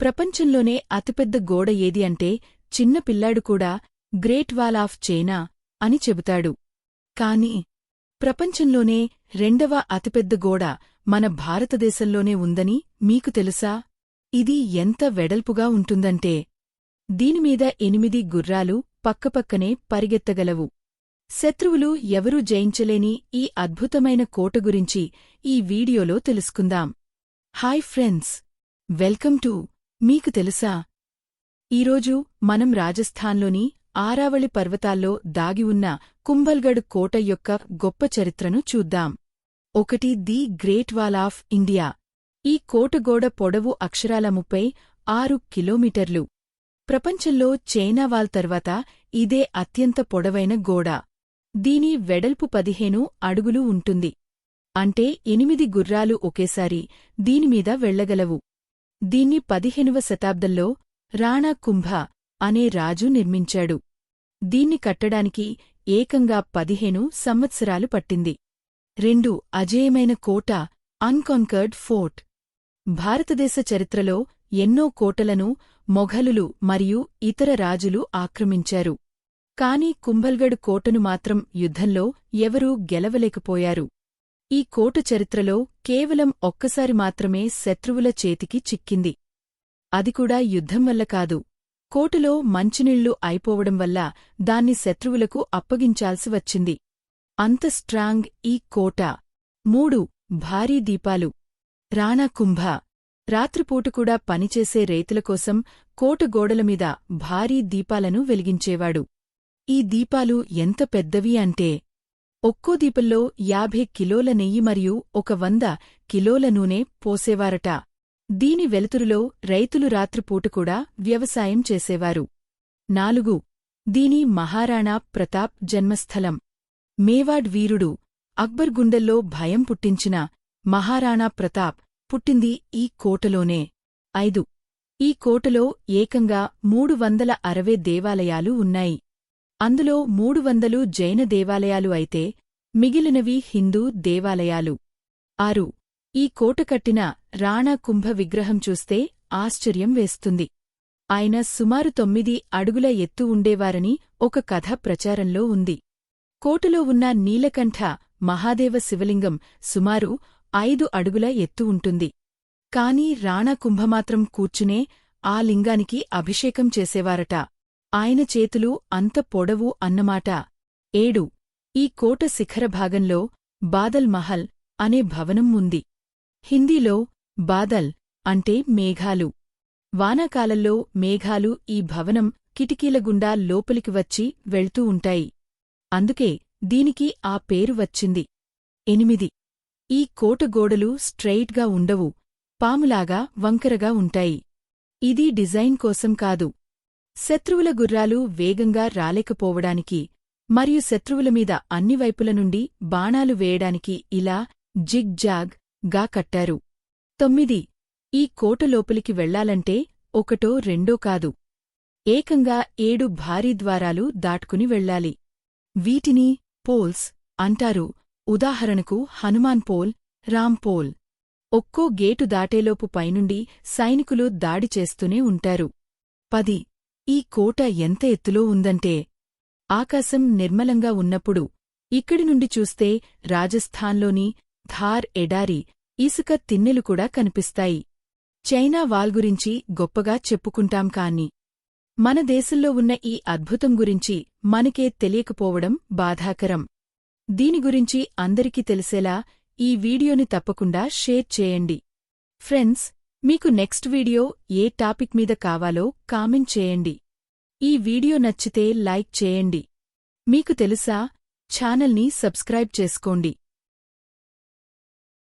ప్రపంచంలోనే అతిపెద్ద గోడ ఏది అంటే చిన్న పిల్లాడు కూడా గ్రేట్ వాల్ ఆఫ్ చైనా అని చెబుతాడు. కాని ప్రపంచంలోనే రెండవ అతిపెద్ద గోడ మన భారతదేశంలోనే ఉందని మీకు తెలుసా? ఇది ఎంత వెడల్పుగా ఉంటుందంటే దీనిమీద ఎనిమిది గుర్రాలు పక్కపక్కనే పరిగెత్తగలవు. శత్రువులు ఎవరూ జయించలేని ఈ అద్భుతమైన కోట గురించి ఈ వీడియోలో తెలుసుకుందాం. హాయ్ ఫ్రెండ్స్ వెల్కమ్ టు మీకు తెలుసా? ఈరోజు మనం రాజస్థాన్లోని ఆరావళి పర్వతాల్లో దాగి ఉన్న కుంభల్గఢ్ కోట యొక్క గొప్ప చరిత్రను చూద్దాం. ఒకటి the great wall of India. ఈ కోటగోడ పొడవు అక్షరాల ముప్పై ఆరు కిలోమీటర్లు. ప్రపంచంలో చైనా వాల్ తర్వాత ఇదే అత్యంత పొడవైన గోడ. దీని వెడల్పు పదిహేను అడుగులు ఉంటుంది. అంటే ఎనిమిది గుర్రాలు ఒకేసారి దీనిమీద వెళ్ళగలవు దీన్ని పదిహేనవ శతాబ్దంలో రాణా కుంభ అనే రాజు నిర్మించాడు. దీన్ని కట్టడానికి ఏకంగా పదిహేను సంవత్సరాలు పట్టింది. రెండు అజేయమైన కోట అన్కాన్కర్డ్ ఫోర్ట్. భారతదేశ చరిత్రలో ఎన్నో కోటలను మొఘలులు మరియు ఇతర రాజులు ఆక్రమించారు. కాని కుంభల్గఢ్ కోటను మాత్రం యుద్ధంలో ఎవరూ గెలవలేకపోయారు. ఈ కోట చరిత్రలో కేవలం ఒక్కసారి మాత్రమే శత్రువుల చేతికి చిక్కింది. అదికూడా యుద్ధం వల్ల కాదు. కోటలో మంచినీళ్ళు అయిపోవడం వల్ల దాన్ని శత్రువులకు అప్పగించాల్సి వచ్చింది. అంత స్ట్రాంగ్ ఈ కోట. మూడు భారీ దీపాలు. రాణా కుంభ. రాత్రిపూట కూడా పనిచేసే రైతుల కోసం కోట గోడలమీద భారీ దీపాలను వెలిగించేవాడు. ఈ దీపాలు ఎంత పెద్దవి అంటే ఒక్కో దీపంలో యాభై కిలోల నెయ్యి మరియు ఒక వంద కిలోల నూనె పోసేవారట. దీని వెలుతురులో రైతులు రాత్రిపూట కూడా వ్యవసాయం చేసేవారు. నాలుగు. దీని మహారాణా ప్రతాప్ జన్మస్థలం. మేవాడ్ వీరుడు అక్బర్ గుండెల్లో భయం పుట్టించిన మహారాణా ప్రతాప్ పుట్టింది ఈ కోటలోనే. ఐదు. ఈ కోటలో ఏకంగా మూడు వందల అరవై దేవాలయాలు ఉన్నాయి. అందులో మూడు వందలు జైన దేవాలయాలు అయితే మిగిలినవి హిందూ దేవాలయాలు. ఆరు. ఈ కోట కట్టిన రాణా కుంభ విగ్రహం చూస్తే ఆశ్చర్యం వేస్తుంది. ఆయన సుమారు తొమ్మిది అడుగుల ఎత్తు ఉండేవారని ఒక కథ ప్రచారంలో ఉంది. కోటలో ఉన్న నీలకంఠ మహాదేవ శివలింగం సుమారు ఐదు అడుగుల ఎత్తు ఉంటుంది. కాని రాణా కుంభమాత్రం కూర్చునే ఆ లింగానికి అభిషేకం చేసేవారట. ఆయన చేతులు అంత పొడవు అన్నమాట. ఏడు. ఈ కోట శిఖర భాగంలో బాదల్ మహల్ అనే భవనం ఉంది. హిందీలో బాదల్ అంటే మేఘాలు. వానాకాలంలో మేఘాలు ఈ భవనం కిటికీల గుండా లోపలికి వచ్చి వెళ్తూ ఉంటాయి. అందుకే దీనికి ఆ పేరు వచ్చింది. ఎనిమిది. ఈ కోట గోడలు స్ట్రెయిట్గా ఉండవు. పాములాగా వంకరగా ఉంటాయి. ఇది డిజైన్ కోసం కాదు. శత్రువుల గుర్రాలు వేగంగా రాలేకపోవడానికి మరియు శత్రువుల మీద అన్ని వైపుల నుండి బాణాలు వేయడానికి ఇలా జిగ్ జాగ్గా కట్టారు. తొమ్మిది. ఈ కోట లోపలికి వెళ్ళాలంటే ఒకటో రెండో కాదు. ఏకంగా ఏడు భారీ ద్వారాలు దాటుకుని వెళ్ళాలి. వీటిని పోల్స్ అంటారు. ఉదాహరణకు హనుమాన్ పోల్ రామ్ పోల్. ఒక్కో గేటు దాటేలోపు పైనుండి సైనికులు దాడి చేస్తూనే ఉంటారు. పది. ఈ కోట ఎంత ఎత్తులో ఉందంటే ఆకాశం నిర్మలంగా ఉన్నప్పుడు ఇక్కడి నుండి చూస్తే రాజస్థాన్లోని ధార్ ఎడారి ఇసుక తిన్నెలు కూడా కనిపిస్తాయి. చైనా వాల్ గురించి గొప్పగా చెప్పుకుంటాం కాని మన దేశంలో ఉన్న ఈ అద్భుతం గురించి మనకే తెలియకపోవడం బాధాకరం. దీని గురించి అందరికీ తెలిసేలా ఈ వీడియోని తప్పకుండా షేర్ చేయండి. ఫ్రెండ్స్ మీకు నెక్స్ట్ వీడియో ఏ టాపిక్ మీద కావాలో కామెంట్ చేయండి. ఈ వీడియో నచ్చితే లైక్ చేయండి. మీకు తెలుసా? ఛానల్ని సబ్స్క్రైబ్ చేసుకోండి.